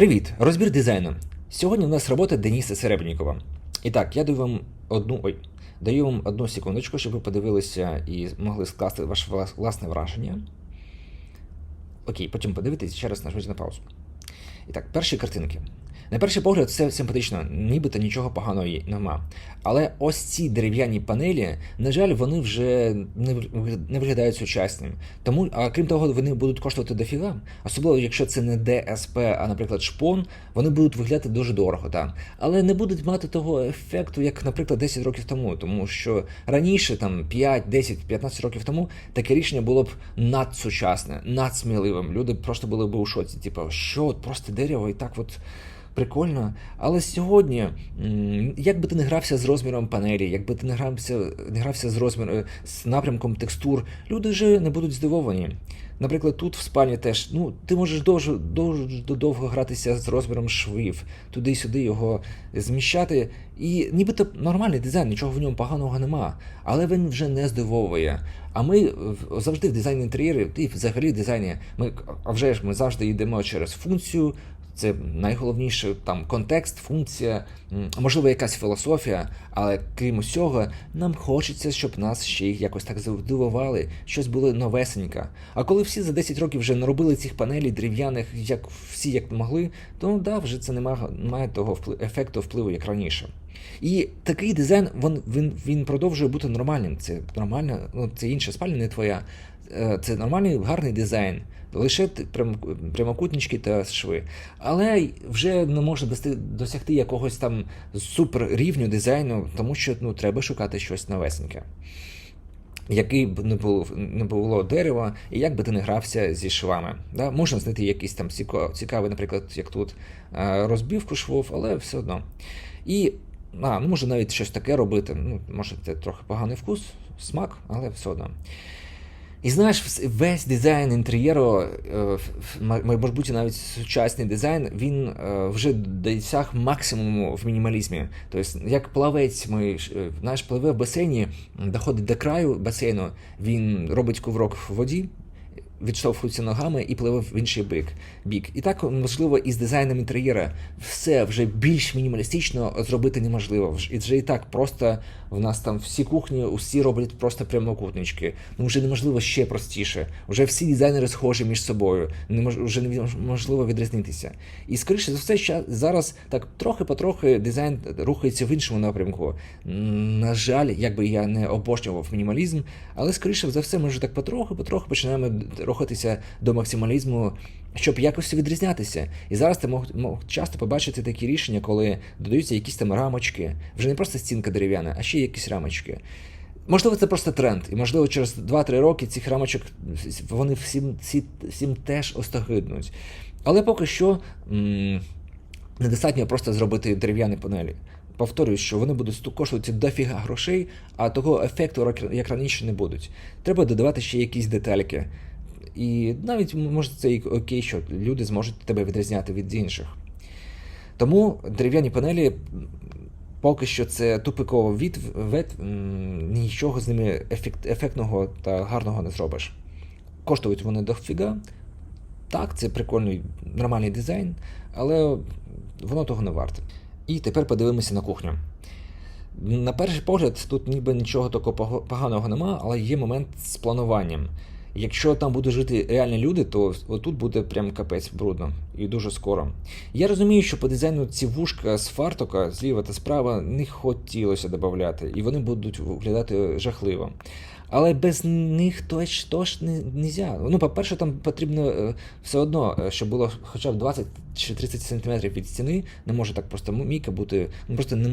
Привіт! Розбір дизайну. Сьогодні у нас робота Дениса Серебнікова. І так, я даю вам одну. Ой, даю вам одну секундочку, щоб ви подивилися і могли скласти ваше власне враження. Окей, потім подивитись ще раз нажміть на паузу. І так, перші картинки. На перший погляд, все симпатично, нібито нічого поганого нема. Але ось ці дерев'яні панелі, на жаль, вони вже не виглядають сучасним. Тому, а крім того, вони будуть коштувати дофіга. Особливо, якщо це не ДСП, а, наприклад, шпон, вони будуть виглядати дуже дорого, так. Але не будуть мати того ефекту, як, наприклад, 10 років тому. Тому що раніше, там 5, 10, 15 років тому, таке рішення було б надсучасне, надсміливим. Люди просто були б у шоці. Типу, що от просто дерево і так от. Прикольно, але сьогодні, як би ти не грався з розміром панелі, як би ти не грався, не грався з розміром з напрямком текстур, люди вже не будуть здивовані. Наприклад, тут в спальні теж, ну, ти можеш дуже, дуже довго гратися з розміром швів, туди-сюди його зміщати. І нібито нормальний дизайн, нічого в ньому поганого нема, але він вже не здивовує. А ми завжди в дизайні інтер'єрів, і взагалі в дизайні, ми, а вже ж ми завжди йдемо через функцію, це найголовніше там контекст, функція, можливо, якась філософія, але крім усього, нам хочеться, щоб нас ще й якось так здивували, щось було новесеньке. А коли всі за 10 років вже наробили цих панелей дерев'яних, як всі як могли, то да, вже це немає, немає того впли- ефекту впливу, як раніше. І такий дизайн він, він, він продовжує бути нормальним. Це нормально, ну це інша спальня, не твоя. Е, Це нормальний гарний дизайн. Лише прям, прямокутнички та шви. Але вже не можна досягти якогось там супер рівню дизайну, тому що ну, треба шукати щось новесеньке. Який б не було, не було дерева, і як би ти не грався зі швами. Да? Можна знайти якийсь там цікавий, наприклад, як тут е, розбивку швов, але все одно. І а, ну, може навіть щось таке робити. Ну, може, це трохи поганий вкус, смак, але все одно. І знаєш, весь дизайн інтер'єру, е, ф- ф- ма- може бути навіть сучасний дизайн, він е, вже досяг максимуму в мінімалізмі. Тобто, як плавець, ми е, наш пливе в басейні, доходить до краю басейну, він робить коврок в воді, відштовхується ногами і пливе в інший бік. І так, можливо, і з дизайном інтер'єра все вже більш мінімалістично зробити неможливо. І вже і так просто в нас там всі кухні, усі роблять просто прямокутнички. Ну вже неможливо ще простіше. Вже всі дизайнери схожі між собою. Немож, вже неможливо відрізнитися. І скоріше за все, ща- зараз так трохи-потрохи дизайн рухається в іншому напрямку. На жаль, якби я не обожнював мінімалізм, але скоріше за все, ми вже так потроху-потроху починаємо рухатися до максималізму, щоб якось відрізнятися. І зараз ти мог, мог часто побачити такі рішення, коли додаються якісь там рамочки, вже не просто стінка дерев'яна, а ще якісь рамочки. Можливо, це просто тренд, і можливо, через 2-3 роки цих рамочок вони всім, всі, всім теж остогиднуть. Але поки що м, недостатньо просто зробити дерев'яні панелі. Повторюю, що вони будуть коштувати дофіга грошей, а того ефекту, як раніше, не будуть. Треба додавати ще якісь детальки. І навіть може це і окей, що люди зможуть тебе відрізняти від інших. Тому дерев'яні панелі поки що це тупиково від нічого з ними ефект, ефектного та гарного не зробиш. Коштують вони дофіга. Так, це прикольний нормальний дизайн, але воно того не варте. І тепер подивимося на кухню. На перший погляд, тут ніби нічого такого поганого нема, але є момент з плануванням. Якщо там будуть жити реальні люди, то отут буде прям капець брудно і дуже скоро. Я розумію, що по дизайну ці вушка з фартука зліва та справа не хотілося додати, і вони будуть виглядати жахливо. Але без них точ не можна. Ну, по-перше, там потрібно е, все одно, е, щоб було хоча б 20 чи 30 сантиметрів від стіни. Не може так просто мійка бути, ну просто не-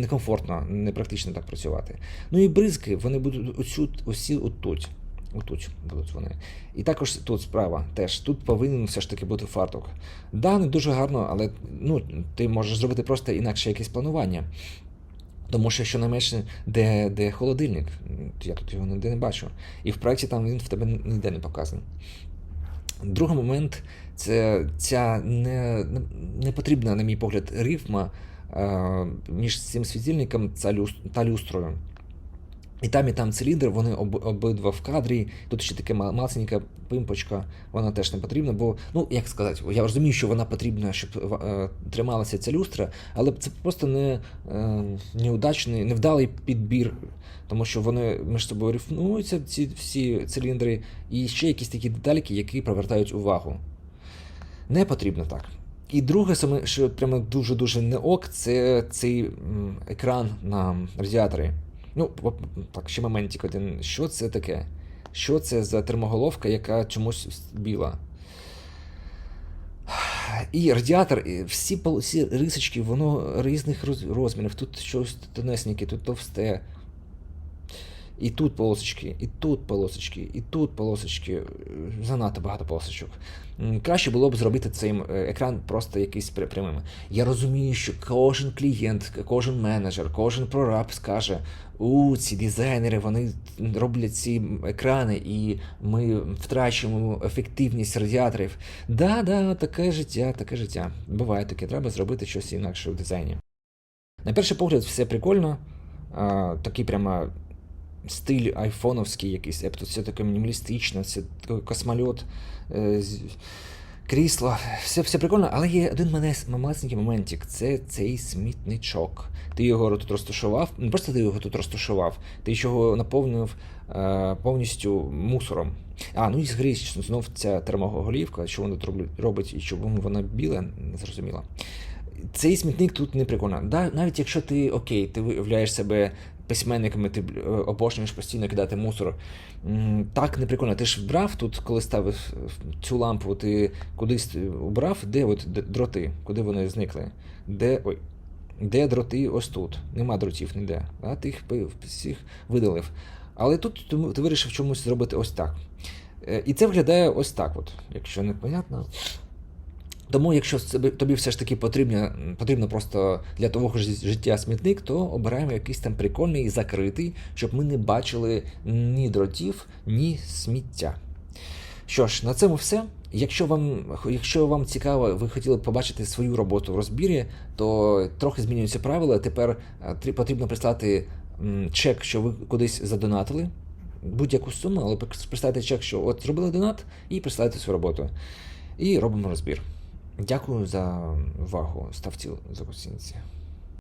некомфортно, непрактично так працювати. Ну і бризки, вони будуть усю, усі отут. Отут будуть вони. І також тут справа теж. Тут повинен все ж таки бути фартук. Да, не дуже гарно, але ну, ти можеш зробити просто інакше якесь планування. Тому що щонайменше, де, де холодильник, я тут його ніде не бачу. І в проєкті там він в тебе ніде не показаний. Другий момент це ця не, не, потрібна, на мій погляд, рифма е, між цим світильником та люстрою. І там, і там циліндр, вони об, обидва в кадрі. Тут ще таке ма- малесенька пимпочка, вона теж не потрібна, бо, ну, як сказати, я розумію, що вона потрібна, щоб е, трималася ця люстра, але це просто не е, неудачний, невдалий підбір, тому що вони між собою рифмуються, ці всі циліндри, і ще якісь такі детальки, які привертають увагу. Не потрібно так. І друге, саме, що прямо дуже-дуже не ок, це цей екран на радіаторі. Ну, так, ще моментик один. Що це таке? Що це за термоголовка, яка чомусь біла? І радіатор, і всі, всі рисочки, воно різних розмірів. Тут щось тонесеньке, тут товсте. І тут полосочки, і тут полосочки, і тут полосочки. Е, Занадто багато полосочок. Краще було б зробити цей е, екран просто якийсь пря- прямим. Я розумію, що кожен клієнт, кожен менеджер, кожен прораб скаже: у ці дизайнери вони роблять ці екрани, і ми втрачимо ефективність радіаторів. Да, да, таке життя, таке життя. Буває таке, треба зробити щось інакше в дизайні. На перший погляд, все прикольно. А, такий прямо стиль айфоновський якийсь, тобто все таке мінімалістичне, це космольот, е, крісло, все, все прикольно, але є один мене малесенький моментик, це цей смітничок. Ти його тут розташував, не просто ти його тут розташував, ти його наповнив е, повністю мусором. А, ну і згрізь знов ця термоголівка, що вона робить і чому вона біла, не зрозуміло. Цей смітник тут не прикольно. Навіть якщо ти окей, ти виявляєш себе письменниками, ти е, обожнюєш постійно кидати мусор. Так не прикольно. Ти ж вбрав тут, коли ставив е, цю лампу, ти кудись убрав, де от дроти, куди вони зникли? Де. Ой. Де дроти ось тут? Нема дротів ніде. А ти їх всіх видалив. Але тут ти, вирішив чомусь зробити ось так. Е, І це виглядає ось так, от, якщо не понятно. Тому, якщо тобі все ж таки потрібно, потрібно просто для того ж життя смітник, то обираємо якийсь там прикольний і закритий, щоб ми не бачили ні дротів, ні сміття. Що ж, на цьому все. Якщо вам, якщо вам цікаво, ви хотіли б побачити свою роботу в розбірі, то трохи змінюються правила. Тепер е, потрібно прислати чек, що ви кудись задонатили. Будь-яку суму, але прислайте чек, що от зробили донат, і присилайте свою роботу. І робимо розбір. Дякую за увагу. Ставці за оцінці.